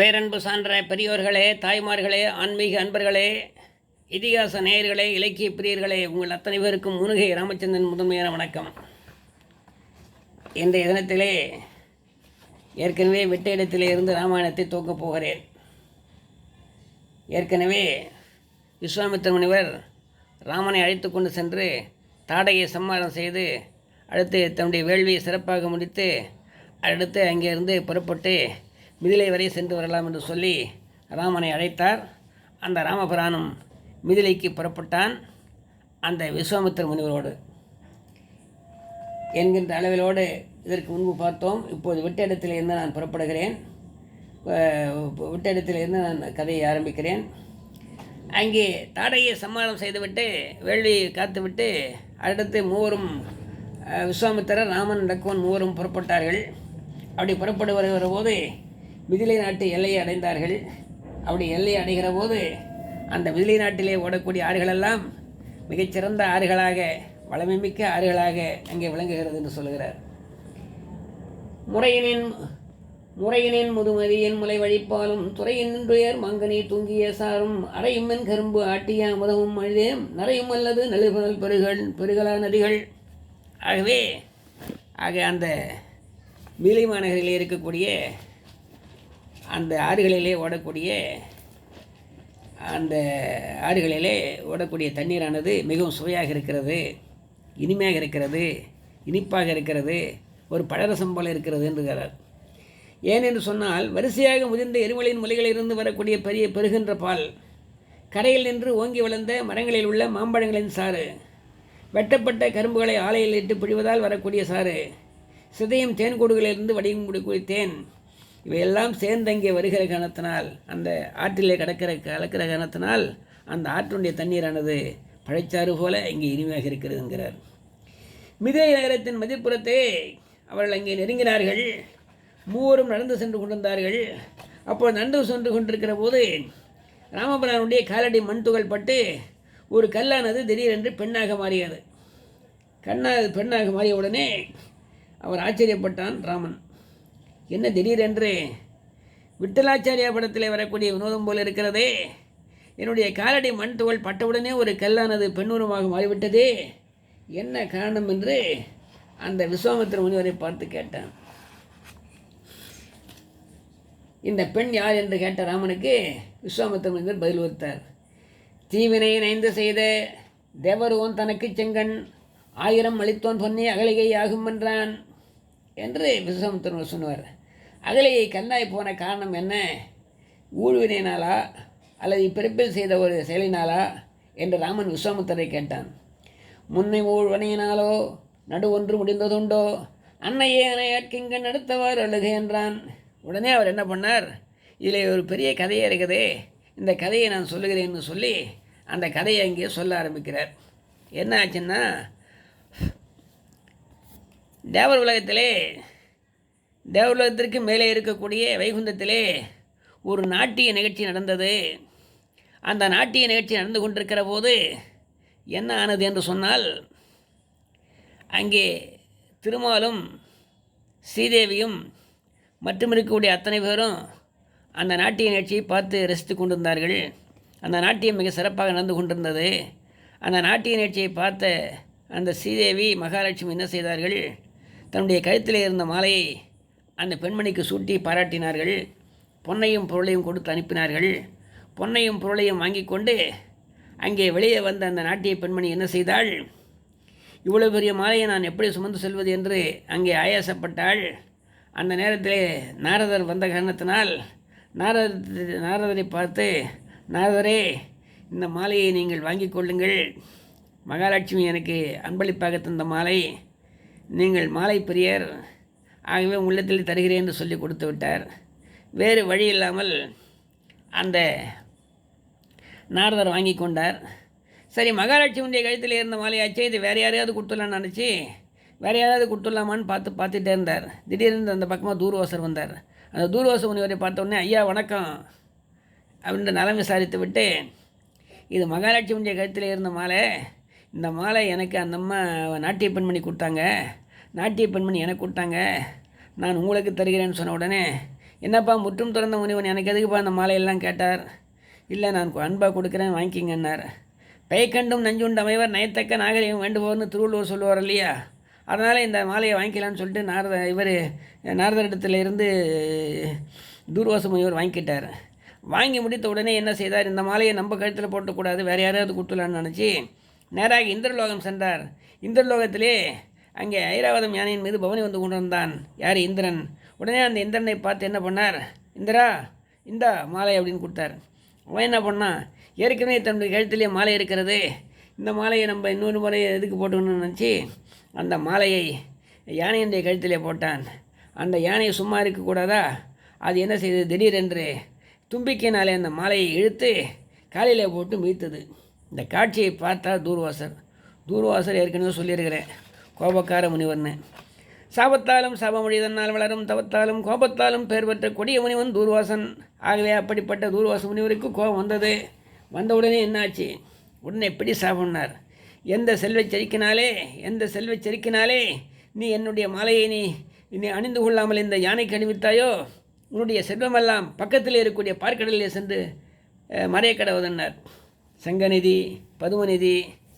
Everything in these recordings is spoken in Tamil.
பேரன்பு சான்ற பெரியோர்களே தாய்மார்களே ஆன்மீக அன்பர்களே இதிகாச நேயர்களே இலக்கிய பிரியர்களே உங்கள் அத்தனை பேருக்கும் முருகை ராமச்சந்திரன் முதன்மையான வணக்கம். இன்றைய தினத்திலே ஏற்கனவே விட்ட இடத்திலே இருந்து ராமாயணத்தை துவக்கப் போகிறேன். ஏற்கனவே விஸ்வாமித்திர முனிவர் ராமனை அழைத்து கொண்டு சென்று தாடையை சம்மாரம் செய்து அடுத்து தன்னுடைய வேள்வியை சிறப்பாக முடித்து அடுத்து அங்கிருந்து புறப்பட்டு மிதிலை வரை சென்று வரலாம் என்று சொல்லி ராமனை அழைத்தார். அந்த ராமபிரானும் மிதிலைக்கு புறப்பட்டான் அந்த விஸ்வாமித்திர முனிவரோடு. என்கின்ற அளவிலோடு இதற்கு முன்பு பார்த்தோம். இப்போது விட்ட இடத்திலிருந்து நான் புறப்படுகிறேன். விட்ட இடத்திலிருந்து நான் கதையை ஆரம்பிக்கிறேன். அங்கே தாடையை சம்மானம் செய்துவிட்டு வேள்வி காத்துவிட்டு அடுத்து மூவரும் விஸ்வாமித்திரர் ராமன் லக்குவன் மூவரும் புறப்பட்டார்கள். அப்படி புறப்பட்டு வருகிற போது மிதிலை நாட்டு எல்லையை அடைந்தார்கள். அப்படி எல்லை அடைகிற போது அந்த மிதிலை நாட்டிலே ஓடக்கூடிய ஆறுகளெல்லாம் மிகச்சிறந்த ஆறுகளாக வளமைமிக்க ஆறுகளாக அங்கே விளங்குகிறது என்று சொல்கிறார் முறையினின் முறையினின் முதுமதியின் முலை வழிப்பாலும் துறையின் துயர் மங்கனி தூங்கிய சாரும் அறையும் மென் கரும்பு ஆட்டிய அமுதமும் அழுதேம். நரையும் அல்லது நெழுபுணல் பெருகள் பெருகலா நதிகள். ஆகவே ஆக அந்த மீலை மாநகரிலே இருக்கக்கூடிய அந்த ஆறுகளிலே ஓடக்கூடிய அந்த ஆறுகளிலே ஓடக்கூடிய தண்ணீரானது மிகவும் சுவையாக இருக்கிறது இனிமையாக இருக்கிறது இனிப்பாக இருக்கிறது ஒரு பழரசம் போல இருக்கிறது என்கிறார் ஏனென்று சொன்னால் வரிசையாக முதிர்ந்த எருமலின் முலைகளிலிருந்து வரக்கூடிய பெரிய பெருகின்ற பால் கரையில் நின்று ஓங்கி வளர்ந்த மரங்களில் உள்ள மாம்பழங்களின் சாறு வெட்டப்பட்ட கரும்புகளை ஆலையில் இட்டு பிழிவதால் வரக்கூடிய சாறு சிதையும் தேன்கூடுகளிலிருந்து வடியும் கூடிய தேன் இவையெல்லாம் சேர்ந்தங்கே வருகிற கணத்தினால் அந்த ஆற்றிலே கடக்கிற கலக்கிற கணத்தினால் அந்த ஆற்றுடைய தண்ணீரானது பழைச்சாறு போல இங்கே இனிமையாக இருக்கிறது என்கிறார் மிதை நகரத்தின் மதிப்புறத்தை அவர்கள் அங்கே நெருங்கினார்கள். மூவரும் நடந்து சென்று கொண்டிருந்தார்கள். அப்போது நடந்து சென்று கொண்டிருக்கிற போது ராமபிரானுடைய காலடி மண் துகள் பட்டு ஒரு கல்லானது திடீரென்று பெண்ணாக மாறியது. கண்ணா பெண்ணாக மாறிய உடனே அவர் ஆச்சரியப்பட்டான் ராமன். என்ன திடீரென்று விட்டலாச்சாரியா படத்தில் வரக்கூடிய வினோதம் போல் இருக்கிறதே. என்னுடைய காலடி மண் துகள் பட்டவுடனே ஒரு கல்லானது பெண்ணுரமாக மாறிவிட்டதே. என்ன காரணம் என்று அந்த விஸ்வாமித்திர முனிவரை பார்த்து கேட்டான். இந்த பெண் யார் என்று கேட்ட ராமனுக்கு விஸ்வாமித்திர முனிவர் பதில் கொடுத்தார். தீவினை நைந்து செய்த தேவருவன் தனக்கு செங்கன் ஆயிரம் அளித்தோன் பொன்னி அகலிகை ஆகும் என்றான் என்று விஸ்வாமித்திரன் சொன்னார். அகலையை கண்ணாய் போன காரணம் என்ன? ஊழ்வினையினாலா அல்லது இப்பிறப்பில் செய்த ஒரு செயலினாலா? என்று ராமன் விஸ்வாமுத்தரை கேட்டான். முன்னை ஊழ்வனையினாலோ நடு ஒன்று முடிந்ததுண்டோ? அன்னையே அணையாட்கிங்க நடத்தவார் அழுகை என்றான். உடனே அவர் என்ன பண்ணார்? இதில் ஒரு பெரிய கதையே இருக்குதே. இந்த கதையை நான் சொல்லுகிறேன்னு சொல்லி அந்த கதையை அங்கே சொல்ல ஆரம்பிக்கிறார். என்ன ஆச்சுன்னா தேவர் உலகத்திலே தேவர் மேலே இருக்கக்கூடிய வைகுந்தத்திலே ஒரு நாட்டிய நிகழ்ச்சி நடந்தது. அந்த நாட்டிய நிகழ்ச்சி நடந்து கொண்டிருக்கிற போது என்ன ஆனது என்று சொன்னால் அங்கே திருமாலும் ஸ்ரீதேவியும் மற்றும் இருக்கக்கூடிய அத்தனை பேரும் அந்த நாட்டிய நிகழ்ச்சியை பார்த்து ரசித்து கொண்டிருந்தார்கள். அந்த நாட்டியம் மிக சிறப்பாக நடந்து கொண்டிருந்தது. அந்த நாட்டிய நிகழ்ச்சியை பார்த்த அந்த ஸ்ரீதேவி மகாலட்சுமி என்ன செய்தார்கள்? தன்னுடைய கழுத்தில் இருந்த மாலையை அந்த பெண்மணிக்கு சூட்டி பாராட்டினார்கள். பொன்னையும் பொருளையும் கொடுத்து அனுப்பினார்கள். பொன்னையும் பொருளையும் வாங்கி கொண்டு அங்கே வெளியே வந்த அந்த நாட்டிய பெண்மணி என்ன செய்தாள்? இவ்வளோ பெரிய மாலையை நான் எப்படி சுமந்து செல்வது? என்று அங்கே ஆயாசப்பட்டாள். அந்த நேரத்தில் நாரதர் வந்த காரணத்தினால் நாரத நாரதரை பார்த்து நாரதரே இந்த மாலையை நீங்கள் வாங்கி கொள்ளுங்கள். மகாலட்சுமி எனக்கு அன்பளிப்பாக தந்த மாலை. நீங்கள் மாலை பிரியர். ஆகவே உள்ளத்தில் தருகிறேன் என்று சொல்லி கொடுத்து விட்டார். வேறு வழி இல்லாமல் அந்த நாரதர் வாங்கி கொண்டார். சரி மகாலட்சுமியுடைய கழுத்தில் இருந்த மாலையாச்சே இது வேறு யாரையாவது கொடுத்துடலான்னு நினச்சி வேறு யாராவது கொடுத்துடலாமான்னு பார்த்து பார்த்துட்டே இருந்தார். திடீர்னு அந்த பக்கமாக தூர்வாசர் வந்தார். அந்த தூர்வாச முனிவரை பார்த்தோடனே ஐயா வணக்கம் அப்படின்ற நலம் விசாரித்து விட்டு இது மகாலட்சுமியுடைய கழுத்தில் இருந்த மாலை. இந்த மாலை எனக்கு அந்த அம்மா நாட்டிய பெண்மணி கொடுத்தாங்க. நாட்டிய பெண்மணி எனக்கு கொடுத்தாங்க. நான் உங்களுக்கு தருகிறேன்னு சொன்ன உடனே என்னப்பா முற்றும் திறந்த முனிவன் எனக்கு எதுக்குப்பா அந்த மாலையெல்லாம் கேட்டார்? இல்லை நான் அன்பாக கொடுக்குறேன் வாங்கிக்கிங்கன்னார் பெய்கண்டும் நஞ்சுண்டு அமைவர் நயத்தக்க நாகரிகம் வேண்டுபவர்னு திருவள்ளுவர் சொல்லுவார் இல்லையா? அதனால் இந்த மாலையை வாங்கிக்கலான்னு சொல்லிட்டு நாரத இவர் நாரதரிடத்துல இருந்து தூர்வாச முனிவர் வாங்கிக்கிட்டார். வாங்கி முடித்த உடனே என்ன செய்தார்? இந்த மாலையை நம்ம கழுத்தில் போட்டக்கூடாது வேறு யாராவது கொடுத்துலான்னு நினச்சி நேராக இந்திரலோகம் சென்றார். இந்திரலோகத்திலே அங்கே ஐராவதம் யானையின் மீது பவனி வந்து கொண்டு வந்தான் யார் இந்திரன்? உடனே அந்த இந்திரனை பார்த்து என்ன பண்ணார்? இந்திரா இந்தா மாலை அப்படின்னு கொடுத்தார். அவன் என்ன பண்ணான் ஏற்கனவே தன்னுடைய கழுத்திலே மாலை இருக்கிறது. இந்த மாலையை நம்ம இன்னொரு முறை எதுக்கு போட்டுக்கணும்னு நினச்சி அந்த மாலையை யானையினுடைய கழுத்திலே போட்டான். அந்த யானையை சும்மா இருக்கக்கூடாதா அது என்ன செய்தது? திடீரென்று தும்பிக்கையினாலே அந்த மாலையை இழுத்து காலையில் போட்டு மீத்தது இந்த காட்சியை பார்த்தா தூர்வாசர். தூர்வாசர் ஏற்கனவே சொல்லியிருக்கிறேன் கோபக்கார முனிவர்னு. சாபத்தாலும் சாபமொழிதனால் வளரும் தவத்தாலும் கோபத்தாலும் பெயர் பெற்ற கொடிய முனிவன் தூர்வாசன். ஆகவே அப்படிப்பட்ட தூர்வாச முனிவருக்கு கோபம் வந்தது. வந்தவுடனே என்னாச்சு? உடனே எப்படி சாபம்னார்? எந்த செல்வச் செருக்கினாலே எந்த செல்வச் செருக்கினாலே நீ என்னுடைய மாலையை நீ நீ அணிந்து கொள்ளாமல் இந்த யானைக்கு அணிவித்தாயோ? உன்னுடைய செல்வமெல்லாம் பக்கத்தில் இருக்கக்கூடிய பார்க்கடலிலே சென்று மறைய கடவுதன்னார் சங்கநிதி பதுமநிதி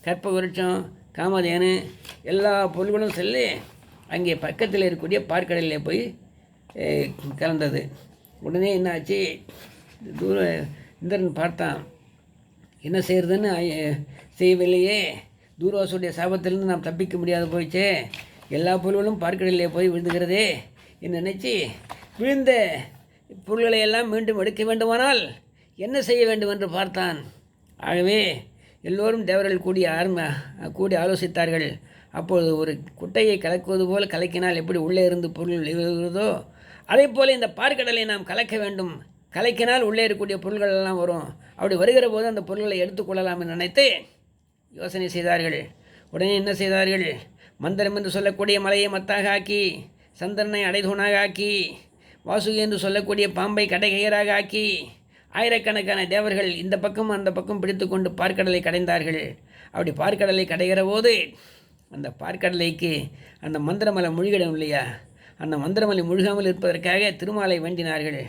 கற்ப விருட்சம் காமதேனு எல்லா பொருள்களும் சொல்லி அங்கே பக்கத்தில் இருக்கக்கூடிய பார்க்கடலில் போய் கலந்தது. உடனே என்னாச்சு? தூர இந்திரன் பார்த்தான். என்ன செய்கிறதுன்னு செய்யவில்லையே. தூர்வாசுடைய சாபத்திலிருந்து நாம் தப்பிக்க முடியாது போயிச்சே. எல்லா பொருள்களும் பார்க்கடலிலே போய் விழுந்துகிறதே. என்று நினச்சி விழுந்த பொருள்களை எல்லாம் மீண்டும் எடுக்க வேண்டுமானால் என்ன செய்ய வேண்டும் என்று பார்த்தான். ஆகவே எல்லோரும் தேவர்கள் கூடி ஆரம்ப கூடி ஆலோசித்தார்கள். அப்பொழுது ஒரு குட்டையை கலக்குவது போல் கலக்கினால் எப்படி உள்ளே இருந்து பொருள் வருகிறதோ அதே போல் இந்த பார்க்கடலை நாம் கலக்க வேண்டும். கலக்கினால் உள்ளே இருக்கக்கூடிய பொருள்கள் எல்லாம் வரும். அப்படி வருகிற போது அந்த பொருள்களை எடுத்துக்கொள்ளலாம் என்று நினைத்து யோசனை செய்தார்கள். உடனே என்ன செய்தார்கள்? மந்திரம் என்று சொல்லக்கூடிய மலையை மத்தாக ஆக்கி சந்திரனை அடைதூணாக ஆக்கி வாசுகி என்று சொல்லக்கூடிய பாம்பை கடைகையராக ஆக்கி ஆயிரக்கணக்கான தேவர்கள் இந்த பக்கம் அந்த பக்கம் பிடித்து கொண்டு பார்க்கடலை கடைந்தார்கள். அப்படி பார்க்கடலை கடைகிற போது அந்த பார்க்கடலைக்கு அந்த மந்திரமலை முழுகிடும் இல்லையா? அந்த மந்திரமலை முழுகாமல் இருப்பதற்காக திருமாலை வேண்டினார்கள்.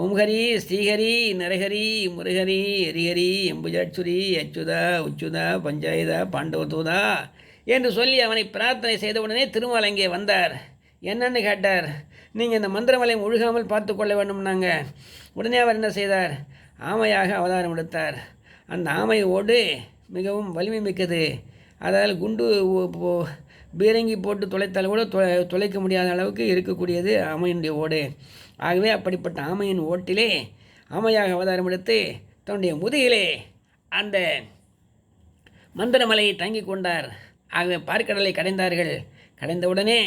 ஓம்ஹரி ஸ்ரீஹரி நரஹரி முருகரி ஹரிஹரி எம்புஜாட்சுரி அச்சுதா உச்சுதா பஞ்சாயுதா பாண்டவதூதா என்று சொல்லி அவனை பிரார்த்தனை செய்தவுடனே திருமால் அங்கே வந்தார். என்னன்னு கேட்டார்? நீங்கள் இந்த மந்திரமலை முழுகாமல் பார்த்து கொள்ள வேண்டும்னாங்க. உடனே அவர் என்ன செய்தார்? ஆமையாக அவதாரம் எடுத்தார். அந்த ஆமை ஓடு மிகவும் வலிமை மிக்கது. அதால் குண்டு பீரங்கி போட்டு தொலைத்தால் கூட தொ தொலைக்க முடியாத அளவுக்கு இருக்கக்கூடியது ஆமையினுடைய ஓடு. ஆகவே அப்படிப்பட்ட ஆமையின் ஓட்டிலே ஆமையாக அவதாரம் எடுத்து தன்னுடைய முதுகிலே அந்த மந்திரமலையை தங்கிக் கொண்டார். ஆகவே பார்க்கடலை கடைந்தார்கள். கடைந்தவுடனே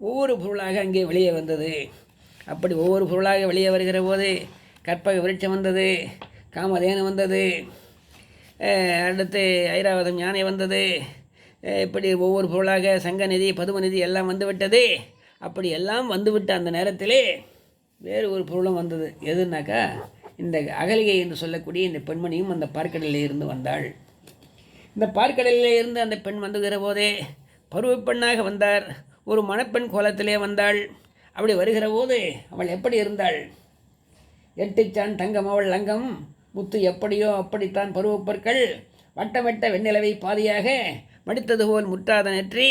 ஒவ்வொரு பொருளாக அங்கே வெளியே வந்தது. அப்படி ஒவ்வொரு பொருளாக வெளியே வருகிற போது கற்பக விருட்சம் வந்தது காமதேனு வந்தது அடுத்து ஐராவதம் யானை வந்தது. இப்படி ஒவ்வொரு பொருளாக சங்கநிதி பதுமநிதி எல்லாம் வந்துவிட்டது அப்படி எல்லாம் வந்துவிட்ட அந்த நேரத்திலே வேறு ஒரு பொருளும் வந்தது. எதுனாக்கா? இந்த அகலிகை என்று சொல்லக்கூடிய இந்த பெண்மணியும் அந்த பார்க்கடலில் இருந்து வந்தாள். இந்த பார்க்கடலில் இருந்து அந்த பெண் வந்துகிற போதே பருவப்பெண்ணாக வந்தார். ஒரு மணப்பெண் கோலத்திலே வந்தாள். அப்படி வருகிற போது அவள் எப்படி இருந்தாள்? எட்டுச்சான் தங்கம் அவள் லங்கம் முத்து எப்படியோ அப்படித்தான் பருவப்பற்கள் வட்டமிட்ட வெண்ணிலவை பாதியாக மடித்தது போல் முற்றாத நெற்றி.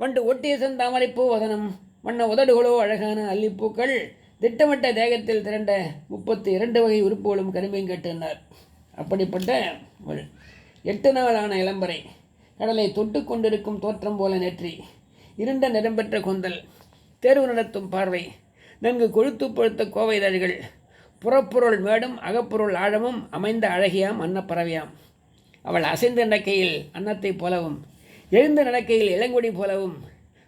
வண்டு ஒட்டிய செந்தாமரை பூவதனம் வண்ண உதடுகளோ அழகான அல்லிப்பூக்கள். திட்டமிட்ட தேகத்தில் திரண்ட முப்பத்தி இரண்டு வகை உறுப்புகளும் கருமையும் கட்டினார். அப்படிப்பட்ட எட்டு நாளான இளம்பரை கடலை தொட்டு கொண்டிருக்கும் தோற்றம் போல நெற்றி. இருண்ட நிறம்பெற்ற கொந்தல். தேர்வு நடத்தும் பார்வை. நன்கு கொழுத்து பழுத்த கோவைதழ்கள் புறப்பொருள் மேடும் அகப்பொருள் ஆழமும் அமைந்த அழகியாம் அன்னப்பறவையாம். அவள் அசைந்த நடக்கையில் அன்னத்தைப் போலவும் எழுந்த நடக்கையில் இளங்கொடி போலவும்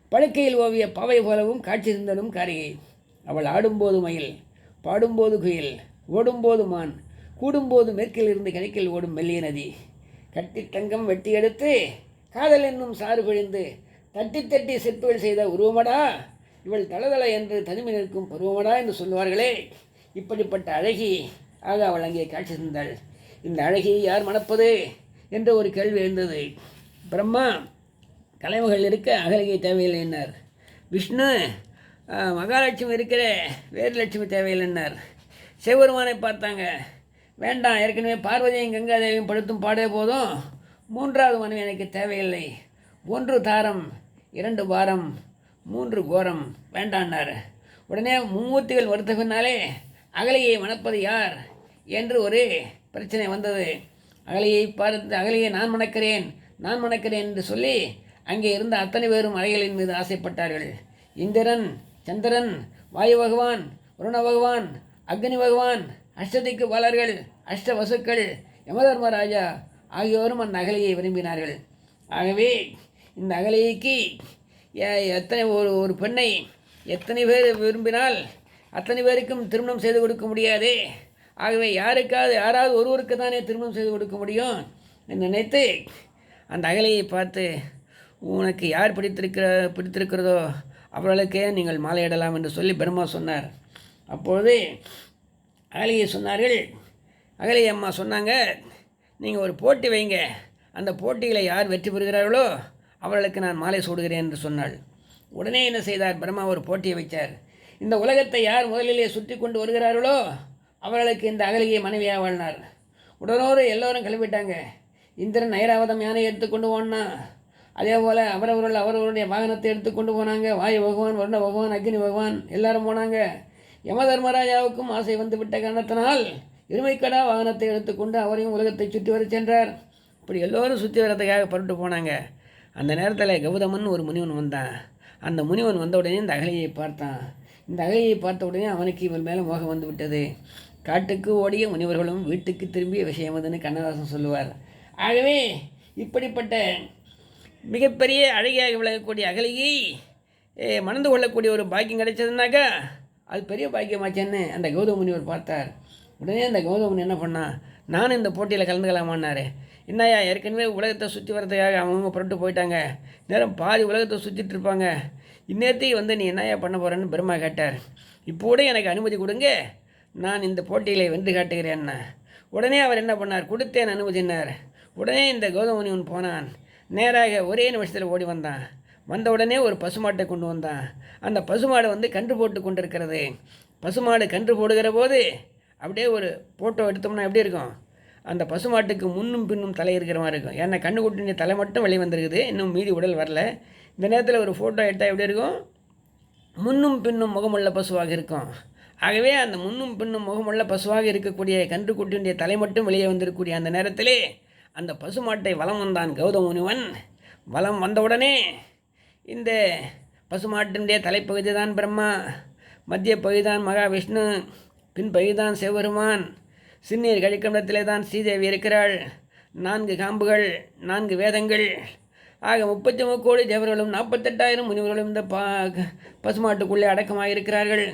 படுக்கையில் ஓவிய பவை போலவும் காட்சி தந்தனும் காரிகை. அவள் ஆடும்போது மயில் பாடும்போது குயில் ஓடும்போது மான் கூடும்போது மேற்கில் இருந்து கிழக்கில் ஓடும் மெல்லிய நதி. கட்டி தங்கம் வெட்டி எடுத்து காதல் என்னும் சாறு பிழிந்து தட்டி தட்டி சிற்பங்கள் செய்த உருவமடா? இவள் தளதள என்று தனிமை நிற்கும் பருவமடா என்று சொல்லுவார்களே. இப்படிப்பட்ட அழகி ஆக அவள் அங்கே காட்சி தந்தாள். இந்த அழகியை யார் மணப்பது என்ற ஒரு கேள்வி எழுந்தது. பிரம்மா கலைமகள் இருக்க அகலகை தேவையில்லை என்னார். விஷ்ணு மகாலட்சுமி இருக்கிற வேறு லட்சுமி தேவையில்லைன்னார் சிவபெருமானை பார்த்தாங்க. வேண்டாம் ஏற்கனவே பார்வதியும் கங்காதேவியும் படுத்தும் பாடே போதும். மூன்றாவது மனைவி எனக்கு தேவையில்லை. ஒன்று தாரம் இரண்டு வாரம் மூன்று கோரம். வேண்டான்னார். உடனே மும்மூர்த்திகள் வருத்த பின்னாலே மணப்பது யார்? என்று ஒரு பிரச்சனை வந்தது. அகலையை பார்த்து அகலையை நான் மணக்கிறேன் நான் மணக்கிறேன் என்று சொல்லி அங்கே இருந்த அத்தனை பேரும் அலைகளின் மீது ஆசைப்பட்டார்கள். இந்திரன் சந்திரன் வாயு பகவான் வருண பகவான் அக்னி பகவான் அஷ்டதிக்கு பாலர்கள் அஷ்ட வசுக்கள் யமதர்மராஜா ஆகியோரும் அந்த அகலையை விரும்பினார்கள். ஆகவே இந்த அகலிகைக்கு எத்தனை ஒரு ஒரு பெண்ணை எத்தனை பேர் விரும்பினால் அத்தனை பேருக்கும் திருமணம் செய்து கொடுக்க முடியாது. ஆகவே யாருக்காவது யாராவது ஒருவருக்கு தானே திருமணம் செய்து கொடுக்க முடியும் என்று நினைத்து அந்த அகலையை பார்த்து உனக்கு யார் பிடித்திருக்கிற பிடித்திருக்கிறதோ அவர்களுக்கே நீங்கள் மாலையிடலாம் என்று சொல்லி பிரம்மா சொன்னார். அப்பொழுது அகலியை சொன்னார்கள் அகலி அம்மா சொன்னாங்க நீங்கள் ஒரு போட்டி வைங்க. அந்த போட்டியில் யார் வெற்றி பெறுகிறார்களோ அவர்களுக்கு நான் மாலை சூடுகிறேன் என்று சொன்னாள். உடனே என்ன செய்தார்? பிரம்மா ஒரு போட்டியை வைத்தார். இந்த உலகத்தை யார் முதலிலே சுற்றி கொண்டு வருகிறார்களோ அவர்களுக்கு இந்த அகலியை மனைவியாக வாழ்னார் உடனோடு எல்லோரும் கிளம்பிட்டாங்க. இந்திரன் ஐராவதம் யானை எடுத்துக்கொண்டு போனா அதே போல் அவரவர்கள் அவரவருடைய வாகனத்தை எடுத்துக்கொண்டு போனாங்க. வாயு பகவான் வருண பகவான் அக்னி பகவான் எல்லாரும் போனாங்க. யம தர்மராஜாவுக்கும் ஆசை வந்துவிட்ட காரணத்தினால் இருமைக்கடா வாகனத்தை எடுத்துக்கொண்டு அவரையும் உலகத்தை சுற்றி வரச் சென்றார். இப்படி எல்லோரும் சுற்றி வரதுக்காக புறப்பட்டு போனாங்க. அந்த நேரத்தில் கௌதமன் ஒரு முனிவன் வந்தான். அந்த முனிவன் வந்த உடனே இந்த அகலியை பார்த்தான். இந்த அகலியை பார்த்த உடனே அவனுக்கு இவன் மேலே மோகம் வந்து விட்டது. காட்டுக்கு ஓடிய முனிவர்களும் வீட்டுக்கு திரும்பிய விஷயம் அதுன்னு கண்ணதாசன் சொல்லுவார். ஆகவே இப்படிப்பட்ட மிகப்பெரிய அழகியாக விளங்கக்கூடிய அகலியை ஏ, மணந்து கொள்ளக்கூடிய ஒரு பாக்கியம் கிடைச்சதுனாக்கா அது பெரிய பாக்கியமாச்சேன்னு அந்த கௌதம முனிவர் பார்த்தார். உடனே அந்த கௌதமன் என்ன பண்ணான்? நானும் இந்த போட்டியில் கலந்துக்கலாமான்னாரு. என்னையா ஏற்கனவே உலகத்தை சுற்றி வரதுக்காக அவங்கவுங்க புரட்டு போயிட்டாங்க. நேரம் பாதி உலகத்தை சுற்றிட்டு இருப்பாங்க. இந்நேரத்தையும் வந்து நீ என்னையா பண்ண போகிறேன்னு பிரம்மா கேட்டார். இப்போ கூட எனக்கு அனுமதி கொடுங்க. நான் இந்த போட்டியில் வென்று காட்டுகிறேன்னா உடனே அவர் என்ன பண்ணார்? கொடுத்தேன் அனுமதினார் உடனே இந்த கௌதமுனிவன் போனான். நேராக ஒரே நிமிஷத்தில் ஓடி வந்தான். வந்த உடனே ஒரு பசுமாட்டை கொண்டு வந்தான். அந்த பசுமாடு வந்து கன்று போட்டு கொண்டிருக்கிறது. பசுமாடு கன்று போடுகிற போது அப்படியே ஒரு ஃபோட்டோ எடுத்தோம்னா எப்படி இருக்கும்? அந்த பசுமாட்டுக்கு முன்னும் பின்னும் தலை இருக்கிற மாதிரி இருக்கும். ஏன்னா கண்ணுக்குட்டினுடைய தலை மட்டும் வெளியே வந்திருக்குது. இன்னும் மீதி உடல் வரல. இந்த நேரத்தில் ஒரு ஃபோட்டோ எடுத்தால் எப்படி இருக்கும்? முன்னும் பின்னும் முகமுள்ள பசுவாக இருக்கும். ஆகவே அந்த முன்னும் பின்னும் முகமுள்ள பசுவாக இருக்கக்கூடிய கன்றுக்குட்டியுடைய தலை மட்டும் வெளியே வந்திருக்கக்கூடிய அந்த நேரத்திலே அந்த பசுமாட்டை வலம் வந்தான் கௌதம முனிவன். வலம் வந்தவுடனே இந்த பசுமாட்டினுடைய தலைப்பகுதி தான் பிரம்மா. மத்திய பகுதி தான் மகாவிஷ்ணு. பின் பகுதி தான் சிவபெருமான். சின்னீர் கழிக்கண்டத்திலே தான் ஸ்ரீதேவி இருக்கிறாள். நான்கு காம்புகள் நான்கு வேதங்கள். ஆக முப்பத்தி கோடி தேவர்களும் நாற்பத்தெட்டாயிரம் முனிவர்களும் இந்த பா பசுமாட்டுக்குள்ளே அடக்கமாக இருக்கிறார்கள்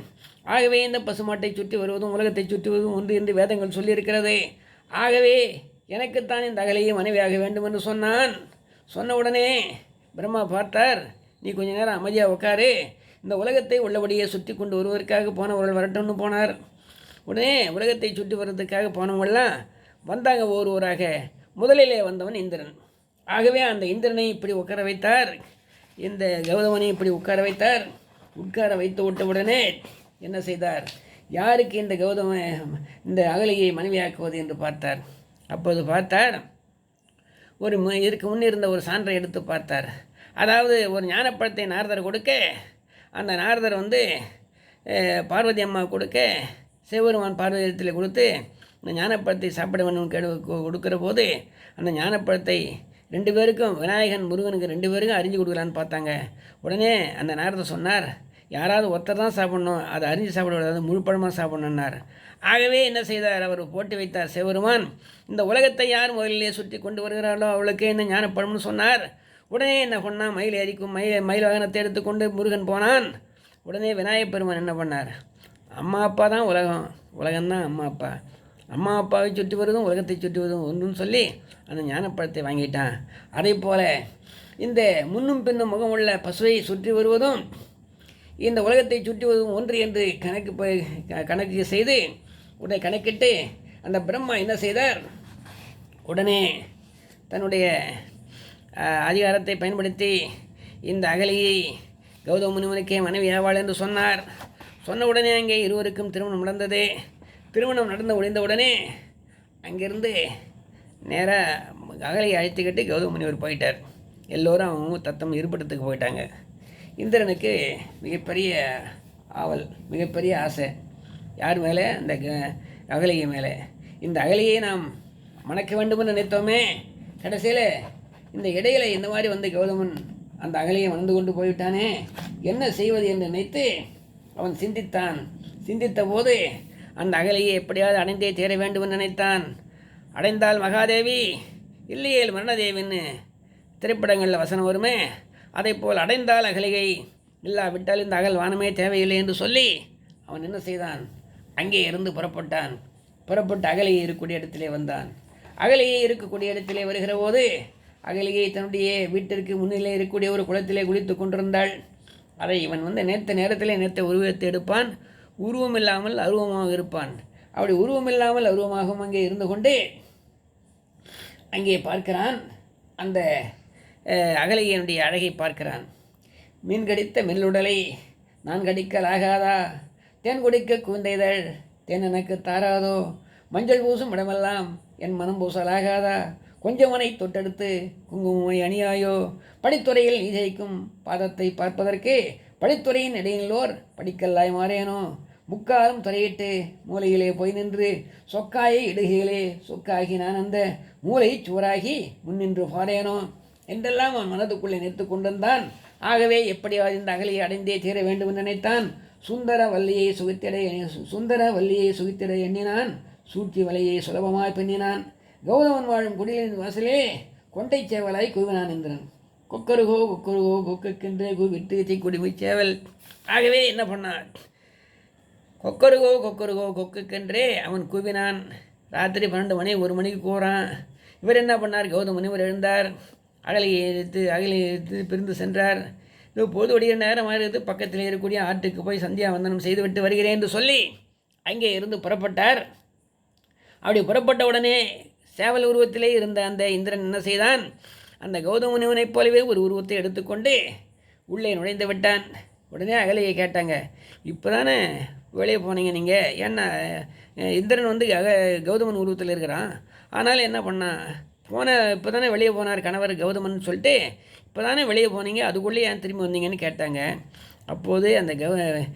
ஆகவே இந்த பசுமாட்டை சுற்றி வருவதும் உலகத்தை சுற்றி வருவதும் ஒன்று என்று வேதங்கள் சொல்லியிருக்கிறது. ஆகவே எனக்குத்தான் இந்த அகலையை மனைவியாக வேண்டும் என்று சொன்னான். சொன்ன உடனே பிரம்மா பார்த்தார் நீ கொஞ்ச நேரம் அமைதியாக உட்காரு இந்த உலகத்தை உள்ளபடியே சுற்றி கொண்டு வருவதற்காக போனவர்கள் வரட்டும்னு போனார். உடனே உலகத்தை சுற்றி வர்றதுக்காக போனவங்களாம் வந்தாங்க ஒரு ஊராக. முதலிலே வந்தவன் இந்திரன். ஆகவே அந்த இந்திரனை இப்படி உட்கார வைத்தார். இந்த கௌதமனை இப்படி உட்கார வைத்தார். உட்கார வைத்து விட்ட உடனே என்ன செய்தார்? யாருக்கு இந்த கௌதம இந்த அகலியை மனைவியாக்குவது என்று பார்த்தார். அப்போது பார்த்தார் ஒரு மு- இதற்கு முன் இருந்த ஒரு சான்றை எடுத்து பார்த்தார். அதாவது ஒரு ஞானப்பழத்தை நாரதர் கொடுக்க அந்த நாரதர் வந்து பார்வதி அம்மா கொடுக்க சிவபெருமான் பார்வதியத்தில் கொடுத்து இந்த ஞானப்பழத்தை சாப்பிட வேண்டும் கேடு கொ- கொடுக்கிற போது அந்த ஞானப்பழத்தை ரெண்டு பேருக்கும் விநாயகன் முருகனுக்கு ரெண்டு பேருக்கும் அறிஞ்சு கொடுக்கலான்னு பார்த்தாங்க. உடனே அந்த நேரத்தை சொன்னார் யாராவது ஒருத்தர் தான் சாப்பிடணும் அதை அறிஞ்சு சாப்பிடக்கூடாது முழு பழமாக சாப்பிடணுன்னார் ஆகவே என்ன செய்தார்? அவர் போட்டு வைத்தார் சிவபெருமான் இந்த உலகத்தை யார் முதலிலே சுற்றி கொண்டு வருகிறாளோ அவளுக்கு என்ன ஞானப்பழம்னு சொன்னார். உடனே என்ன பண்ணான்? மயில் எரிக்கும் மயில் மயில் வாகனத்தை எடுத்துக்கொண்டு முருகன் போனான். உடனே விநாயகப் பெருமான் என்ன பண்ணார்? அம்மா அப்பா தான் உலகம். உலகம்தான் அம்மா அப்பா. அம்மா அப்பாவை சுற்றி வருவதும் உலகத்தை சுற்றி வருவதும் ஒன்றுன்னு சொல்லி அந்த ஞானப்பழத்தை வாங்கிட்டான். அதே போல் இந்த முன்னும் பின்னும் முகம் உள்ள பசுவை சுற்றி வருவதும் இந்த உலகத்தை சுற்றி வருவதும் ஒன்று என்று கணக்கு போய் க- கணக்கு செய்து உடனே கணக்கிட்டு அந்த பிரம்மா என்ன செய்தார்? உடனே தன்னுடைய அதிகாரத்தை பயன்படுத்தி இந்த அகலியை கௌதம முனிவனுக்கே மனைவி ஆவாள் என்று சொன்னார். சொன்ன உடனே அங்கே இருவருக்கும் திருமணம் நடந்தது. திருமணம் நடந்து முடிந்தவுடனே அங்கேருந்து நேராக அகலையை அழைத்துக்கிட்டு கௌதம முனிவர் போயிட்டார். எல்லோரும் அவங்க தத்தம் இருப்பிடத்துக்கு போயிட்டாங்க. இந்திரனுக்கு மிகப்பெரிய ஆவல் மிகப்பெரிய ஆசை. யார் மேலே? அந்த க- அகலிகை மேலே. இந்த அகலியை நாம் மணக்க வேண்டும்னு நினைத்தோமே. கடைசியில் இந்த இடையில இந்த மாதிரி வந்து கௌதமன் அந்த அகலியை மணந்து கொண்டு போய்விட்டானே. என்ன செய்வது என்று நினைத்து அவன் சிந்தித்தான். சிந்தித்த போது அந்த அகலியை எப்படியாவது அடைந்தே தேர வேண்டும் என்று நினைத்தான். அடைந்தால் மகாதேவி இல்லையேல் மரணதேவின்னு. திரைப்படங்களில் வசனம் வருமே அதை போல் அடைந்தால் அகலிகை இல்லாவிட்டால் இந்த அகல் வானமே தேவையில்லை என்று சொல்லி அவன் என்ன செய்தான்? அங்கே இருந்து புறப்பட்டான். புறப்பட்டு அகலியை இருக்கக்கூடிய இடத்திலே வந்தான். அகலியை இருக்கக்கூடிய இடத்திலே வருகிற போது அகலியை தன்னுடைய வீட்டிற்கு முன்னிலே இருக்கக்கூடிய ஒரு குளத்திலே குளித்து கொண்டிருந்தாள். அதை இவன் வந்து நேர்த்த நேரத்திலே நேர்த்த உருவத்தை எடுப்பான். உருவம் இல்லாமல் அருவமாக இருப்பான். அப்படி உருவம் இல்லாமல் அருவமாகவும் அங்கே இருந்து கொண்டு அங்கே பார்க்கிறான். அந்த அகலையனுடைய அழகை பார்க்கிறான். மீன் கடித்த மெல்லுடலை நான் கடிக்கலாகாதா தேன் குடிக்க குவிந்தைதழ் தேன் எனக்கு தாராதோ? மஞ்சள் பூசும் இடமெல்லாம் என் மனம் பூசலாகாதா? கொஞ்சமனை தொட்டெடுத்து குங்குமமை அணியாயோ? படித்துறையில் இசைக்கும் பாதத்தை பார்ப்பதற்கு படித்துறையின் இடையிலோர் படிக்கல்லாய் மாறேனோ? முக்காலும் துறையிட்டு மூலையிலே போய் நின்று சொக்காயை இடுகையிலே சொக்காகி நான் அந்த மூளை சுவராகி முன்னின்று பாரேனோ? என்றெல்லாம் அவன் மனதுக்குள்ளே நிறுத்து கொண்டிருந்தான். ஆகவே எப்படியாவது இந்த அகலியை அடைந்தே தீர வேண்டும் என்று நினைத்தான். சுந்தர வல்லியை சுகித்திட எண்ணி- சுந்தர வள்ளியை சுகித்திட எண்ணினான். சூழ்ச்சி வலையை சுலபமாய் பின்னினான். கௌதமன் வாழும் குடிலின் வாசலே கொண்டை சேவலாய் குவினான் என்கிறான் கொக்கருகோ கொக்கருகோ கொக்கென்றே கூவிட்டு தீக்குடிமை சேவல். ஆகவே என்ன பண்ணான்? கொக்கருகோ கொக்கருகோ கொக்குக்கென்றே அவன் கூவினான். ராத்திரி பன்னெண்டு மணி ஒரு மணிக்கு கூறான் இவர் என்ன பண்ணார்? கௌதமன் முனிவர் எழுந்தார். அகலையை எடுத்து அகலையை எடுத்து பிரிந்து சென்றார். இது பொழுது வடிகிற நேரமாக இருக்குது பக்கத்தில் இருக்கக்கூடிய ஆற்றுக்கு போய் சந்தியா வந்தனம் செய்துவிட்டு வருகிறேன் என்று சொல்லி அங்கே இருந்து புறப்பட்டார். அப்படி புறப்பட்ட உடனே சேவல் உருவத்திலே இருந்த அந்த இந்திரன் என்ன செய்தான்? அந்த கௌதம முனிவனைப் போலவே ஒரு உருவத்தை எடுத்துக்கொண்டு உள்ளே நுழைந்து விட்டான். உடனே அகலையை கேட்டாங்க இப்போ தானே வெளியே போனீங்க நீங்கள் ஏன்னா இந்திரன் வந்து அக கௌதமன் உருவத்தில் இருக்கிறான். ஆனாலும் என்ன பண்ணான் போன இப்போ தானே வெளியே போனார் கணவர் கௌதமன் சொல்லிட்டு இப்போ தானே வெளியே போனீங்க? அதுக்குள்ளே ஏன் திரும்பி வந்தீங்கன்னு கேட்டாங்க. அப்போது அந்த கௌ அஹ்,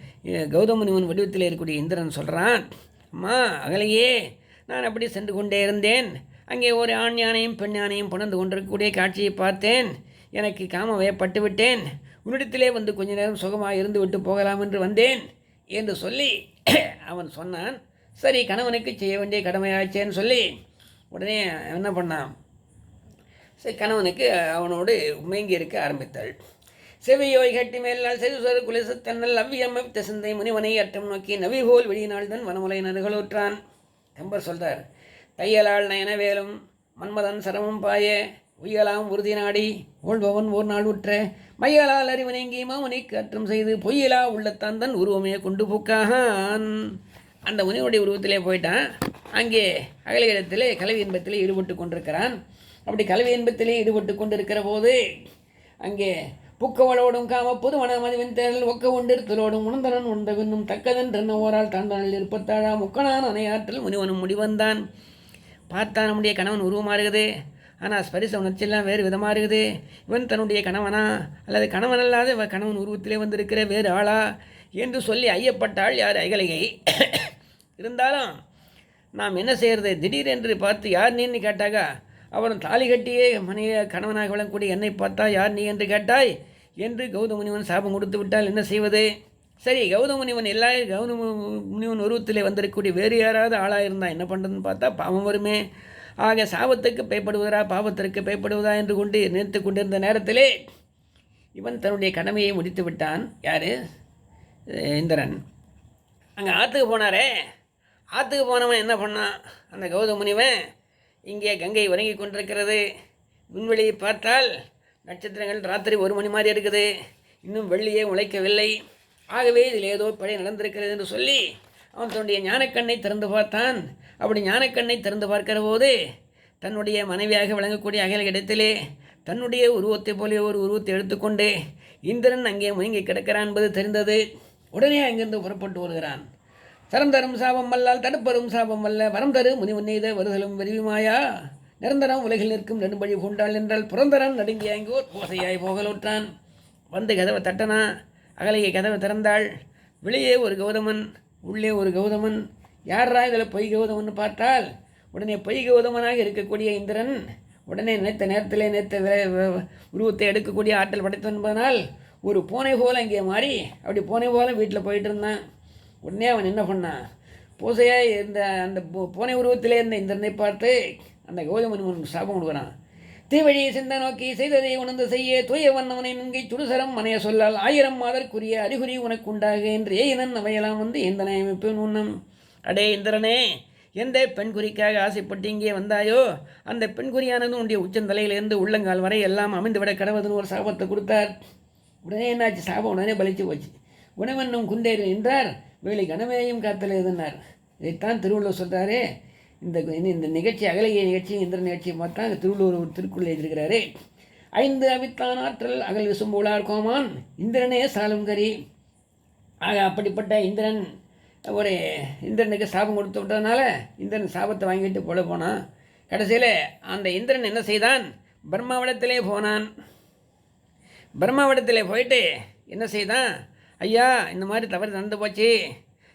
கௌதம முனிவன் வடிவத்தில் இருக்கக்கூடிய இந்திரன் சொல்கிறான் அம்மா அகலையே நான் அப்படி சென்று கொண்டே இருந்தேன். அங்கே ஒரு ஆண் யானையும் பெண் யானையும் புணர்ந்து கொண்டிருக்கக்கூடிய காட்சியை பார்த்தேன். எனக்கு காமவே பட்டுவிட்டேன் விட்டேன். உன்னிடத்திலே வந்து கொஞ்ச நேரம் சுகமாக இருந்து விட்டு போகலாம் என்று வந்தேன் என்று சொல்லி அவன் சொன்னான். சரி கணவனுக்கு செய்ய வேண்டிய கடமையாச்சேன்னு சொல்லி உடனே என்ன பண்ணான்? சரி கணவனுக்கு அவனோடு மேங்கி இருக்க ஆரம்பித்தாள். செவியோய் கட்டி மேலால் செதுசரு குலிச தன்னல் அவ்வியமைத்த சிந்தை முனிவனை அட்டம் நோக்கி நவிகோல் வெளியினால் தான் வனமுலை நறுகளுற்றான் எம்பர் சொல்றார். தையலால் நயனவேலும் மன்மதன் சரமும் பாயே உயலாம் உறுதி நாடி ஓழ்பவன் ஓர் நாள் உற்ற மையலால் அறிவனேங்கி மாமுனிக்கு கற்றம் செய்து பொய்யலா உள்ளத்தான் தன் உருவமே கொண்டு புக்கான் அந்த முனிவனுடைய உருவத்திலே போயிட்டான். அங்கே அகல இடத்திலே கல்வி இன்பத்திலே ஈடுபட்டு கொண்டிருக்கிறான். அப்படி கல்வி இன்பத்திலே ஈடுபட்டு கொண்டிருக்கிற போது அங்கே புக்கவளோடும் காம புதுவன மதிவன் தேரல் ஒக்க உண்டிருத்தலோடும் உணர்ந்தனன் உண்ட தக்கதென்றென்ன தக்கதன் ஓரால் தாழ்ந்தானில் இருப்பத்தாழா முக்கனான் அணையாற்றல் முனிவனும் முடிவந்தான். பார்த்தா நம்முடைய கணவன் உருவமாக இருக்குது ஆனால் ஸ்பரிச உணர்ச்சியெல்லாம் வேறு விதமாக இருக்குது இவன் தன்னுடைய கணவனா? அல்லது கணவன் அல்லாத இவன் கணவன் உருவத்திலே வந்திருக்கிற வேறு ஆளா? என்று சொல்லி ஐயப்பட்டாள் யார் அகலிகை? இருந்தாலும் நாம் என்ன செய்கிறது திடீரென்று பார்த்து யார் நீன்னு கேட்டாக்கா அவன் தாலி கட்டியே மனைய கணவனாக விளங்கக்கூடிய என்னை பார்த்தா யார் நீ என்று கேட்டாய்? என்று கௌதம முனிவன் சாபம் கொடுத்து விட்டால் என்ன செய்வது? சரி கௌதம முனிவன் எல்லா கௌதம முனிவன் உருவத்திலே வந்திருக்கக்கூடிய வேறு யாராவது ஆளாக இருந்தால் என்ன பண்ணுறதுன்னு பார்த்தா பாவம் வருமே. ஆக சாபத்துக்கு பயப்படுவதா பாவத்திற்கு பயப்படுவதா என்று கொண்டு நினைத்து கொண்டிருந்த நேரத்திலே இவன் தன்னுடைய கடமையை முடித்து விட்டான். யார்? இந்திரன். அங்கே ஆற்றுக்கு போனாரே. ஆற்றுக்கு போனவன் என்ன பண்ணான்? அந்த கௌதம முனிவன் இங்கே கங்கை உறங்கி கொண்டிருக்கிறது. விண்வெளியை பார்த்தால் நட்சத்திரங்கள் ராத்திரி ஒரு மணி மாதிரி இருக்குது. இன்னும் வெள்ளியே உழைக்கவில்லை ஆகவே இதில் ஏதோ பழி நடந்திருக்கிறது என்று சொல்லி அவன் தன்னுடைய ஞானக்கண்ணை திறந்து பார்த்தான். அப்படி ஞானக்கண்ணை திறந்து பார்க்கிற போது தன்னுடைய மனைவியாக விளங்கக்கூடிய அகல இடத்திலே தன்னுடைய உருவத்தைப் போலே ஒரு உருவத்தை எடுத்துக்கொண்டு இந்திரன் அங்கே முயங்கி கிடக்கிறான் என்பது தெரிந்தது. உடனே அங்கிருந்து புறப்பட்டு வருகிறான் சரம் தரும் சாபம் வல்லால் தடுப்பரும் சாபம் வல்ல வரம் தரு முனிவநீத வருதலும் விரிவுமாயா நிரந்தரம் உலகில் நிற்கும் நெடும்பழி பூண்டாள் என்றால் புரந்தரன் நடுங்கியாங்கோர் ஓசையாய் போசையாய் வந்து கதவை தட்டனா அகலையை கதவை திறந்தாள். வெளியே ஒரு கௌதமன் உள்ளே ஒரு கௌதமன். யாரா இதில் பொய் கௌதமன் பார்த்தால் உடனே பொய் கௌதமனாக இருக்கக்கூடிய இந்திரன் உடனே நினைத்த நேரத்திலே நினைத்த உருவத்தை எடுக்கக்கூடிய ஆற்றல் படைத்தவன் என்பதனால் ஒரு பூனை போல இங்கே மாறி அப்படி பூனை போல வீட்டில் போயிட்டு இருந்தான். உடனே அவன் என்ன பண்ணான் பூசையாக இந்த அந்த பூனை உருவத்திலே இருந்த இந்திரனை பார்த்து அந்த கௌதமன் உனக்கு சாபம் கொடுக்குறான். தீவழியை சிந்த நோக்கி செய்ததை உணர்ந்து செய்ய தூய வண்ணவனை நுங்கை சுடுசரம் மனைய சொல்லால் ஆயிரம் மாதற்குரிய அறிகுறி உனக்கு உண்டாக என்று ஏயினன் அவையெல்லாம் வந்து எந்த நியமிப்பேன் உண்ணம் அடே இந்திரனே எந்த பெண் குறிக்காக ஆசைப்பட்டு இங்கே வந்தாயோ அந்த பெண் குறியானது உன்னுடைய உச்சந்தலையிலிருந்து உள்ளங்கால் வரை எல்லாம் அமைந்துவிட கடவுதுன்னு ஒரு சாபத்தை கொடுத்தார். உடனே என்னாச்சு? சாபம் உடனே பலிச்சு போச்சு. உணவென்னும் குண்டேறு என்றார். வேலை கனமேயும் காத்தல் எதுனார்? இதைத்தான் திருவள்ளுவர் சொல்கிறாரே இந்த இந்த- இந்த நிகழ்ச்சி அகலைய நிகழ்ச்சி இந்திர நிகழ்ச்சியை பார்த்தா திருவள்ளுவர் ஒரு திருக்குறள் எழுதியிருக்கிறாரு. ஐந்து அவித்தான் ஆற்றல் அகல் விசும்போலார் கோமான் இந்திரனே சாலும் கரி. ஆக அப்படிப்பட்ட இந்திரன் ஒரு இந்திரனுக்கு சாபம் கொடுத்து விட்டதுனால இந்திரன் சாபத்தை வாங்கிட்டு போல போனான் கடைசியில் அந்த இந்திரன் என்ன செய்தான்? பிரம்மாவிடத்திலே போனான். பிரம்மாவிடத்திலே போயிட்டு என்ன செய்தான்? ஐயா இந்த மாதிரி தவறு நடந்து போச்சு.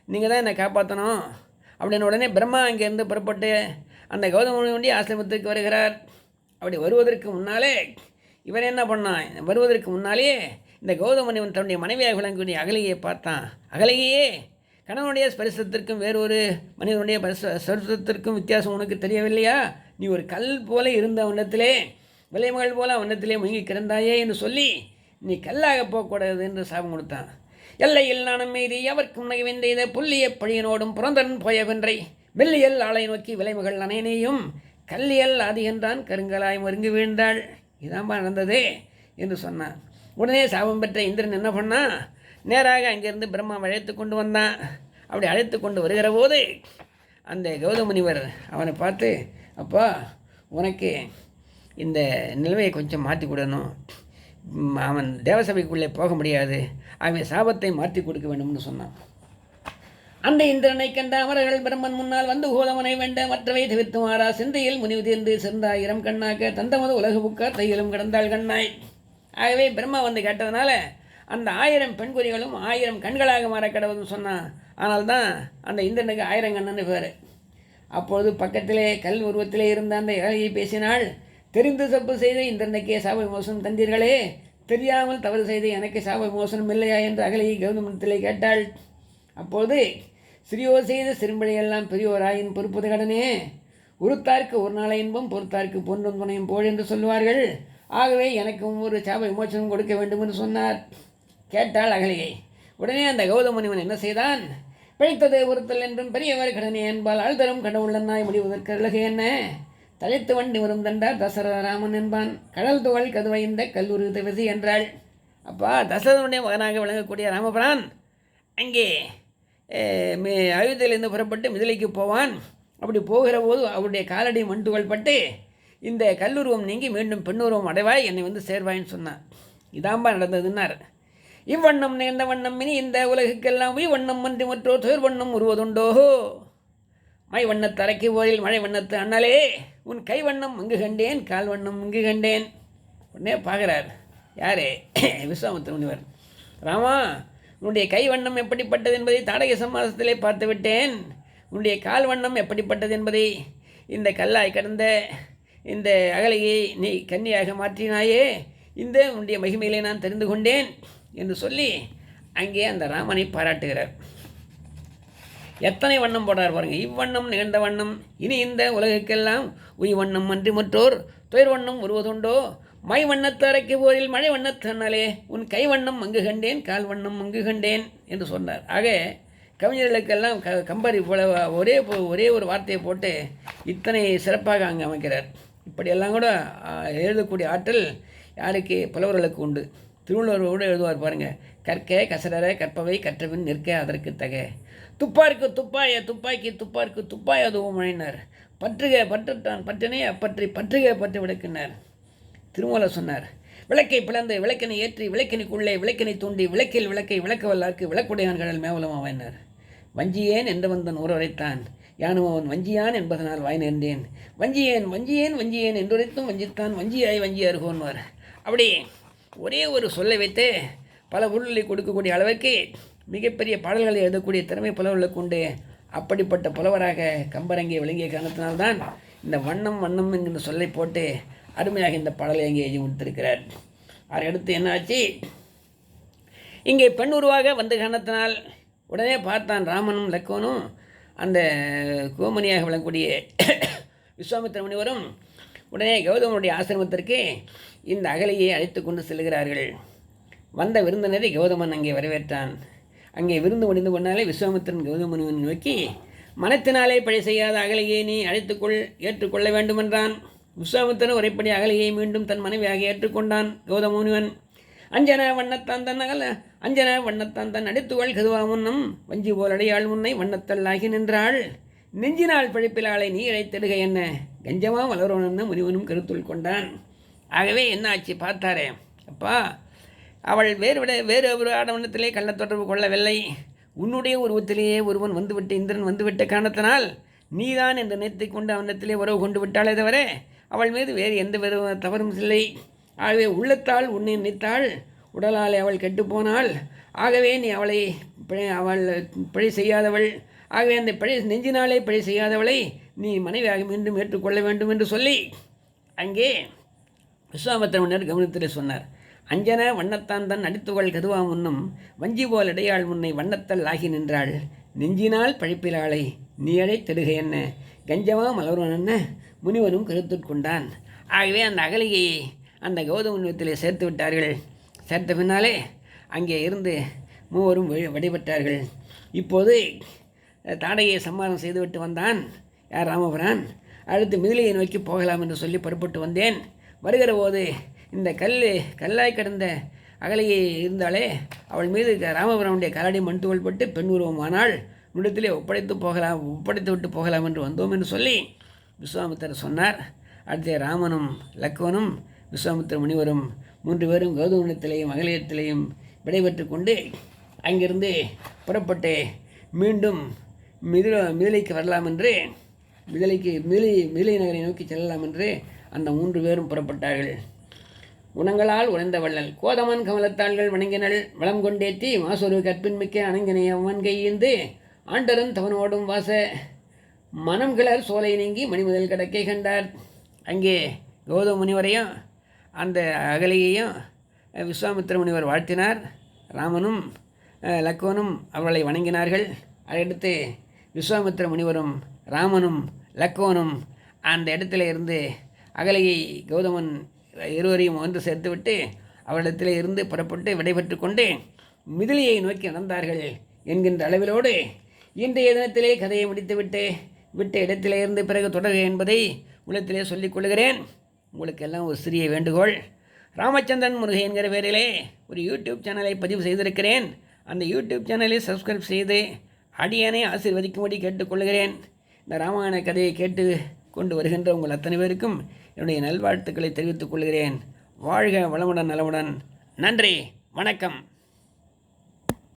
நீங்கள் தான் என்னை காப்பாற்றணும் அப்படின்னு உடனே பிரம்மா அங்கேருந்து புறப்பட்டு அந்த கௌதம முனிவனுடைய ஆசிரமத்துக்கு வருகிறார். அப்படி வருவதற்கு முன்னாலே இவன் என்ன பண்ணான்? வருவதற்கு முன்னாலேயே இந்த கௌதமனிவன் தன்னுடைய மனைவியாக விளங்கக்கூடிய அகலையை பார்த்தான். அகலையே கணவனுடைய ஸ்பரிசத்திற்கும் வேறொரு மனிதனுடைய ஸ்பரிசத்திற்கும் வித்தியாசம் உனக்கு தெரியவில்லையா? நீ ஒரு கல் போல இருந்த வண்ணத்திலே விலைமகள் போல வண்ணத்திலே முங்கி கிடந்தாயே என்று சொல்லி நீ கல்லாக போகக்கூடாது என்று சாபம் கொடுத்தான். எல்லையில் நாணம் மீது எவர்க்கும் நகைவென்றெய்த புள்ளிய பழியனோடும் புறந்தன் போயவென்றை. வெள்ளியல் ஆலை நோக்கி விளைவுகள் அனையனையும் கல்லியல் அதிகன்றான் கருங்கலாய் மருங்கி வீழ்ந்தாள். இதாம்பா நடந்தது என்று சொன்னான். உடனே சாபம் பெற்ற இந்திரன் என்ன பண்ணான் நேராக அங்கிருந்து பிரம்மா அழைத்து கொண்டு வந்தான் அப்படி அழைத்து கொண்டு வருகிற போது அந்த கௌதமுனிவர் அவனை பார்த்து அப்பா உனக்கு இந்த நிலைமையை கொஞ்சம் மாற்றி கொடுணும் அவன் தேவசபைக்குள்ளே போக முடியாது. அவன் சாபத்தை மாற்றி கொடுக்க வேண்டும்னு சொன்னான். அந்த இந்திரனை கண்ட அமரர்கள் பிரம்மன் முன்னால் வந்து கோலமனை வேண்ட மற்றவை தவிர்த்துமாறா சிந்தையில் முனிவு தீர்ந்து சிறந்தாயிரம் கண்ணாக்க தந்தமது உலகு புக்கார் தையிலும் கிடந்தாள் கண்ணாய். ஆகவே பிரம்மா வந்து கேட்டதுனால அந்த ஆயிரம் பெண்குறிகளும் ஆயிரம் கண்களாக மாற கடவுள்னு சொன்னான். ஆனால் தான் அந்த இந்திரனுக்கு ஆயிரம் கண்ணன்னு பேர். அப்பொழுது பக்கத்திலே கல் உருவத்திலே இருந்த அந்த ஏழையை பேசினாள். தெரிந்து தப்பு செய்த இந்திரனுக்கே சாப விமோசனம் தந்தீர்களே? தெரியாமல் தவறு செய்த எனக்கு சாப விமோசனம் இல்லையா என்று அகலையை கௌதமத்திலே கேட்டாள். அப்போது சிறியோர் செய்த சிறும்பழையெல்லாம் பெரியோராயின் பொறுப்பது கடனே? உருத்தார்க்கு ஒரு நாளை இன்பம் பொறுத்தார்க்கு பொன்றும் துணையும் போல் என்று சொல்லுவார்கள். ஆகவே எனக்கும் ஒரு சாப விமோசனம் கொடுக்க வேண்டும் என்று சொன்னார். கேட்டாள் அகலிகை உடனே அந்த கௌதம முனிவன் என்ன செய்தான்? பிழைத்தது ஒருத்தல் என்றும் பெரியவர் கடனே என்பால் ஆழ்தரும் கடவுளன்னாய் முடிவதற்கு அழகு என்ன? தலைத்து வண்டி வரும் தண்டார் தசரத ராமன் என்பான். கடல் துகள் கதுவைந்த கல்லூரி தவசி என்றாள். அப்பா தசரதனுடைய மகனாக விளங்கக்கூடிய ராமபிரான் அங்கே மே- அயோத்தியிலிருந்து புறப்பட்டு மிதிலைக்கு போவான். அப்படி போகிற போது அவருடைய காலடி மண்டுகள் பட்டு இந்த கல்லுருவம் நீங்கி மீண்டும் பெண்ணுருவம் அடைவாய் என்னை வந்து சேர்வாயின்னு சொன்னான். இதாம்பா நடந்ததுன்னார். இவ்வண்ணம் நேர்ந்த வண்ணம் இனி இந்த உலகுக்கெல்லாம் போய் வண்ணம் மன்றி மற்றோர் வண்ணம் உருவதுண்டோ மை வண்ணத்து அரைக்கு போரில் மழை வண்ணத்து அண்ணலே. உன் கை வண்ணம் அங்கு கண்டேன் கால் வண்ணம் இங்கு கண்டேன். உடனே பார்க்குறார். யாரே? விஸ்வாமித்திர முனிவர் ராமா உன்னுடைய கை வண்ணம் எப்படிப்பட்டது என்பதை தாடக சமாசத்திலே பார்த்து விட்டேன். உன்னுடைய கால் வண்ணம் எப்படிப்பட்டது என்பதை இந்த கல்லாய் கடந்த இந்த அகலையை நீ கன்னியாக மாற்றினாயே. இந்த உன்னுடைய மகிமையிலே நான் தெரிந்து கொண்டேன் என்று சொல்லி அங்கே அந்த ராமனை பாராட்டுகிறார். எத்தனை வண்ணம் போடுறார் பாருங்கள் இவ்வண்ணம் நிகழ்ந்த வண்ணம் இனி இந்த உலகுக்கெல்லாம் உய் வண்ணம் அன்றி மற்றோர் துயர் வண்ணம் வருவதுண்டோ மை வண்ணத்தரைக்கு போரில் மழை வண்ணத்து உன் கை வண்ணம் அங்கு கண்டேன் கால் வண்ணம் அங்கு கண்டேன் என்று சொன்னார். ஆக கவிஞர்களுக்கெல்லாம் க கம்பர் இவ்வளவு ஒரே போ- ஒரே ஒரு வார்த்தையை போட்டு இத்தனை சிறப்பாக அங்கே அமைக்கிறார். இப்படியெல்லாம் கூட எழுதக்கூடிய ஆற்றல் யாருக்கு? புலவர்களுக்கு உண்டு. திருவள்ளுவரோடு எழுதுவார் பாருங்கள் கற்க கசடர கற்பவை கற்றபின் நிற்க அதற்கு தக. துப்பாருக்கு துப்பாய துப்பாக்கி துப்பாருக்கு துப்பாய உதவும் மழையினார் பற்றுக பற்றுத்தான் பற்றினைய அப்பற்றி பற்றுக பற்று விளக்கினார். திருமூலர் சொன்னார் விளக்கை பிளந்து விளக்கினை ஏற்றி விளக்கினுக்குள்ளே விளக்கினை தூண்டி விளக்கில் விளக்கை விளக்க வல்லார்க்கு விளக்குடையான் கடல் மேவலம் அவனார் வஞ்சியேன் என்று வந்தன் ஒருவரைத்தான் யானும் அவன் வஞ்சியான் என்பதனால் வாய் நேர்ந்தேன். வஞ்சியேன் வஞ்சியேன் வஞ்சியேன் என்றுரைத்தும் வஞ்சித்தான். வஞ்சியாய் வஞ்சி அருகோன்வார். அப்படி ஒரே ஒரு சொல்லை வைத்து பல பொருள்களை கொடுக்கக்கூடிய அளவிற்கு மிகப்பெரிய பாடல்களை எழுதக்கூடிய திறமை புலவர்களுக்கு உண்டு. அப்படிப்பட்ட புலவராக கம்பரங்கே விளங்கிய காரணத்தினால்தான் இந்த வண்ணம் வண்ணம் என்கின்ற சொல்லை போட்டு அருமையாக இந்த பாடலை அங்கே எழுதி கொடுத்திருக்கிறார் அதை அடுத்து என்ன ஆச்சு? இங்கே பெண் உருவாக வந்த காரணத்தினால் உடனே பார்த்தான் ராமனும் லக்கோனும் அந்த கோமணியாக விளங்கக்கூடிய விஸ்வாமித்திர முனிவரும் உடனே கௌதமனுடைய ஆசிரமத்திற்கு இந்த அகலையை அழைத்து கொண்டு செல்கிறார்கள். வந்த விருந்தினரை கௌதமன் அங்கே வரவேற்றான். அங்கே விருந்து முடிந்து கொண்டாலே விஸ்வாமித்திரன் கௌதமனுவன் நோக்கி மனத்தினாலே பழி செய்யாத அகலையை நீ அழைத்துக்கொள் ஏற்றுக்கொள்ள வேண்டுமென்றான். விஸ்வாமித்திரன் உரைப்படி அகலையை மீண்டும் தன் மனைவியாக ஏற்றுக்கொண்டான் கௌதமுனிவன். அஞ்சன வண்ணத்தான் தன் அகல அஞ்சன வண்ணத்தான் தன் அடித்துவள் கதுவா முன்னம் வஞ்சி போலடையாள் முன்னை வண்ணத்தல்லாகி நின்றாள். நெஞ்சினால் பழிப்பிலாளை நீ இழைத்திடுக என்ன? கஞ்சமா வளரோன்னு முனிவனும் கருத்துள் கொண்டான். ஆகவே என்ன ஆச்சு பார்த்தாரே? அப்பா அவள் வேறு விட வேறு ஒரு ஆடவனத்திலே கள்ள தொடர்பு கொள்ளவில்லை. உன்னுடைய உருவத்திலேயே ஒருவன் வந்துவிட்டு இந்திரன் வந்துவிட்ட காரணத்தினால் நீதான் என்று நினைத்து கொண்டு அவனத்திலே உறவு கொண்டு விட்டாளே தவிர அவள் மீது வேறு எந்த வித தவறும் இல்லை. ஆகவே உள்ளத்தால் உன்னை நினைத்தாள் உடலாலே அவள் கெட்டுப்போனாள் ஆகவே நீ அவளை பிழை- அவள் பிழை செய்யாதவள். ஆகவே அந்த பிழை நெஞ்சினாலே பிழை செய்யாதவளை நீ மனைவியாக மீண்டும் ஏற்றுக்கொள்ள வேண்டும் என்று சொல்லி அங்கே விஸ்வாமித்திர முன்னர் கவனத்தில் சொன்னார். அஞ்சன வண்ணத்தான் தன் அடித்துகள் கதுவா முன்னும் வஞ்சி போல் இடையாள் முன்னை வண்ணத்தல் ஆகி நின்றாள். நெஞ்சினால் பழிப்பிலாளை நீ அழை தெடுக என்ன? கஞ்சமா மலர்வன் என்ன? முனிவனும் கருத்துட்கொண்டான் ஆகவே அந்த அகலிகையை அந்த கௌதம முனிவத்திலே சேர்த்து விட்டார்கள். சேர்த்த பின்னாலே அங்கே இருந்து மூவரும் வழிபட்டார்கள். இப்போது தாடையை சம்மாரம் செய்துவிட்டு வந்தான். யார் ராமபுரான்? அடுத்து மிதிலையை நோக்கி போகலாம் என்று சொல்லி புறப்பட்டு வந்தேன். வருகிற போது இந்த கல் கல்லாய் கிடந்த அகலையை இருந்தாலே அவள் மீது ராமபுரமுடைய ராமபுரனுடைய கரடி மண் துகள் பட்டு பெண் உருவமானால் நிலத்திலே ஒப்படைத்து போகலாம் ஒப்படைத்து விட்டு போகலாம் என்று வந்தோம் என்று சொல்லி விஸ்வாமித்தர் சொன்னார். அடுத்து ராமனும் லக்குவனும் விஸ்வாமித்திர முனிவரும் மூன்று பேரும் கௌதமத்திலேயும் அகலியத்திலேயும் விடைபெற்று கொண்டு அங்கிருந்து புறப்பட்டு மீண்டும் மிதில மிதிலைக்கு வரலாம் என்று மிதிலைக்கு மிதிலை மிதிலை நகரை நோக்கி செல்லலாம் என்று அந்த மூன்று பேரும் புறப்பட்டார்கள். குணங்களால் உணர்ந்த வள்ளல். கோதமன் கமலத்தாள்கள் வணங்கினள். வளம் கொண்டேத்தி மாசொரு கற்பின்மிக்க அணங்கினைய கையீந்து ஆண்டரன் தவனோடும் வாச. மனம் கிளர் சோலை நீங்கி மணிமுதல் கடக்கை கண்டார். அங்கே கௌதம முனிவரையும் அந்த அகலையையும் விஸ்வாமித்திர முனிவர் வாழ்த்தினார். ராமனும் லக்வனும் லக்குவனும் வணங்கினார்கள். அதையடுத்து விஸ்வாமித்திர முனிவரும் ராமனும் லக்குவனும் அந்த இடத்துல இருந்து அகலையை கௌதமன் இருவரையும் ஒன்று சேர்த்துவிட்டு அவரிடத்தில் இருந்து புறப்பட்டு விடைபெற்று கொண்டு மிதிலியை நோக்கி நடந்தார்கள் என்கின்ற அளவிலோடு இன்றைய தினத்திலே கதையை முடித்துவிட்டு விட்ட இடத்திலே இருந்து பிறகு தொடர்க என்பதை உள்ளத்திலே சொல்லிக் கொள்கிறேன். உங்களுக்கு எல்லாம் ஒரு சிறிய வேண்டுகோள். ராமச்சந்திரன் முருகை என்கிற பேரிலே ஒரு யூடியூப் சேனலை பதிவு செய்திருக்கிறேன். அந்த யூடியூப் சேனலை சப்ஸ்கிரைப் செய்து அடியனை ஆசீர்வதிக்கும்படி கேட்டுக்கொள்கிறேன். இந்த ராமாயண கதையை கேட்டு கொண்டு வருகின்ற உங்கள் அத்தனை பேருக்கும் என்னுடைய நல்வாழ்த்துக்களை தெரிவித்துக் கொள்கிறேன். வாழ்க வளமுடன் நலமுடன். நன்றி. வணக்கம்.